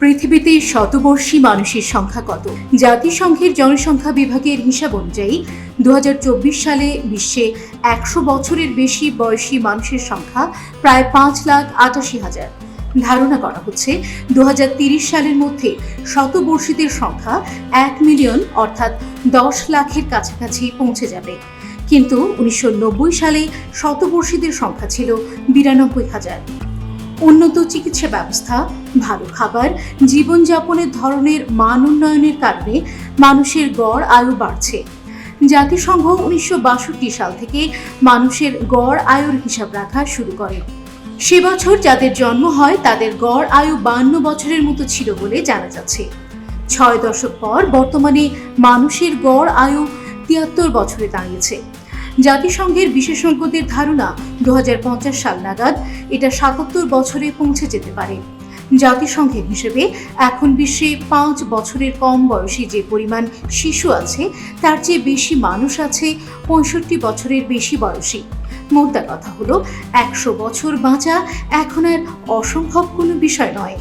পৃথিবীতে শতবর্ষী মানুষের সংখ্যা কত? জাতিসংঘের জনসংখ্যা বিভাগের হিসাব অনুযায়ী দু হাজার চব্বিশ সালে বিশ্বে একশো বছরের বেশি বয়সী মানুষের সংখ্যা প্রায় পাঁচ লাখ আটাশি হাজার। ধারণা করা হচ্ছে দু সালের মধ্যে শতবর্ষীদের সংখ্যা এক মিলিয়ন অর্থাৎ দশ লাখের কাছাকাছি পৌঁছে যাবে। কিন্তু উনিশশো নব্বই সালে শতবর্ষীদের সংখ্যা ছিল বিরানব্বই হাজার। উন্নত চিকিৎসা ব্যবস্থা, ভালো খাবার, জীবনযাপনের ধরনের মান উন্নয়নের কারণে মানুষের গড় আয়ু বাড়ছে। জাতিসংঘ উনিশশো বাষট্টি সাল থেকে মানুষের গড় আয়ুর হিসাব রাখা শুরু করে। সে বছর যাদের জন্ম হয়, তাদের গড় আয়ু বান্ন বছরের মতো ছিল বলে জানা যাচ্ছে। ছয় দশক পর বর্তমানে মানুষের গড় আয়ু তিয়াত্তর বছরে দাঁড়িয়েছে। জাতিসংঘের বিশেষজ্ঞদের ধারণা দু হাজার পঞ্চাশ সাল নাগাদ এটা সাতাত্তর বছরে পৌঁছে যেতে পারে। জাতিসংঘের হিসেবে এখন বিশ্বে পাঁচ বছরের কম বয়সী যে পরিমাণ শিশু আছে, তার চেয়ে বেশি মানুষ আছে পঁয়ষট্টি বছরের বেশি বয়সী। মোদ্দা কথা হলো, একশো বছর বাঁচা এখন আর অসম্ভব কোনো বিষয় নয়।